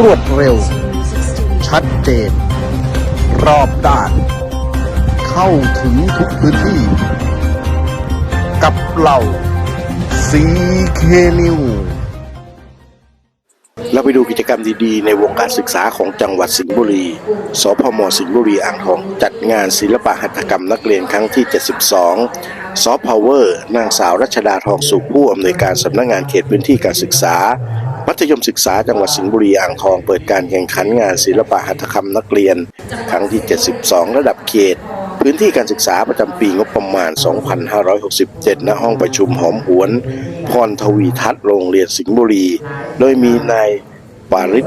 รวดเร็ว ชัดเจน รอบด้าน เข้าถึงทุกพื้นที่ กับเราซีเคนิวเราไปดูกิจกรรมดีๆ ในวงการศึกษาของจังหวัดสิงห์บุรี สพมสิงห์บุรีอ่างทอง จัดงานศิลปะหัตถกรรมนักเรียนครั้งที่ 72ซอฟต์พาวเวอร์นางสาวรัชดาทองสุขผู้อำนวยการสำนักงานเขตพื้นที่การศึกษา มัธยมศึกษาจังหวัดสิงห์บุรีอ่างทองเปิดการแข่งขันงานศิลปะหัตถกรรมนักเรียน ครั้งที่ 72 ระดับเขต พื้นที่การศึกษาประจำปีงบประมาณ 2567 ณ ห้องประชุมหอมหวน พรทวีทัศน์โรงเรียนสิงห์บุรี โดยมีนายปาริศ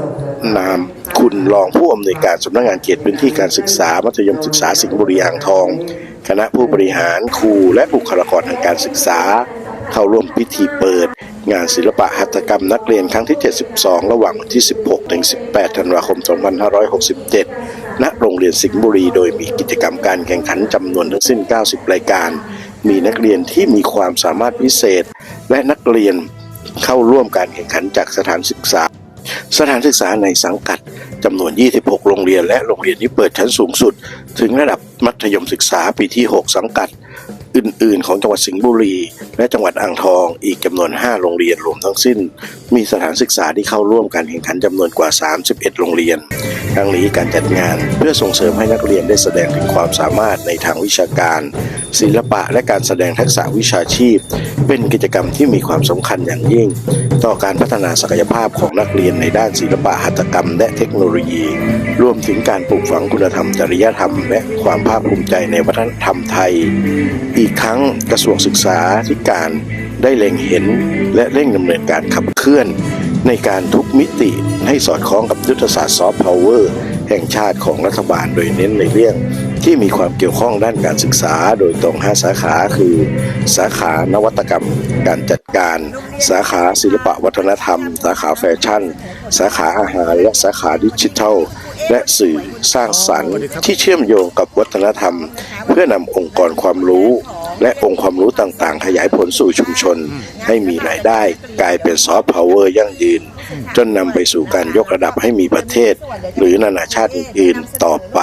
นามคุณรองผู้อำนวยการสำนักงานเขตพื้นที่การศึกษา มัธยมศึกษาสิงห์บุรีอ่างทอง คณะผู้บริหารครูและบุคลากรทางการศึกษา เข้าร่วมพิธีเปิด งานศิลปะหัตถกรรมนักเรียนครั้งที่ 72 ระหว่างวันที่ 16 ถึง 18 ธันวาคม 2567 ณ โรงเรียนสิงห์บุรี โดยมีกิจกรรมการแข่งขันจำนวนทั้งสิ้น 90 รายการ มีนักเรียนที่มีความสามารถพิเศษ และนักเรียนเข้าร่วมการแข่งขันจากสถานศึกษา สถานศึกษาในสังกัดจำนวน 26 โรงเรียน และโรงเรียนที่เปิดชั้นสูงสุด ถึงระดับมัธยมศึกษาปีที่ 6 สังกัด อื่น ๆ ของจังหวัดสิงห์บุรี และจังหวัดอ่างทอง อีกจำนวน 5 โรงเรียนรวมทั้งสิ้น มีสถานศึกษาที่เข้าร่วมการแข่งขันจำนวนกว่า 31 โรงเรียน ทั้งนี้การจัดงานเพื่อส่งเสริมให้นักเรียนได้แสดงถึงความสามารถในทางวิชาการ ศิลปะและการแสดงทักษะวิชาชีพ เป็นกิจกรรมที่มีความสำคัญอย่างยิ่ง ต่อการพัฒนาศักยภาพของนักเรียนในด้านศิลปะหัตถกรรม และเทคโนโลยี รวมถึงการปลูกฝังคุณธรรมจริยธรรม และความภาคภูมิใจในวัฒนธรรมไทย อีกทั้งกระทรวงศึกษาธิการได้เล็งเห็น และเร่งดำเนินการขับเคลื่อน ในการทุกมิติให้สอดคล้องกับยุทธศาสตร์ซอฟต์พาวเวอร์ แห่งชาติของรัฐบาลโดยเน้นในเรื่องที่มีความเกี่ยวข้องด้านการศึกษา โดยตรง 5 สาขาคือ สาขานวัตกรรม การจัดการ สาขาศิลปะวัฒนธรรม สาขาแฟชั่น สาขาอาหารและสาขาดิจิทัล และสื่อสร้างสรรค์ที่เชื่อมโยงกับวัฒนธรรม เพื่อนำองค์กรความรู้ และองค์ความรู้ต่างๆ ขยายผลสู่ชุมชน ให้มีรายได้กลายเป็นซอฟต์พาวเวอร์ยั่งยืน จนนำไปสู่การยกระดับให้มีประเทศ หรือนานาชาติอื่นๆต่อไป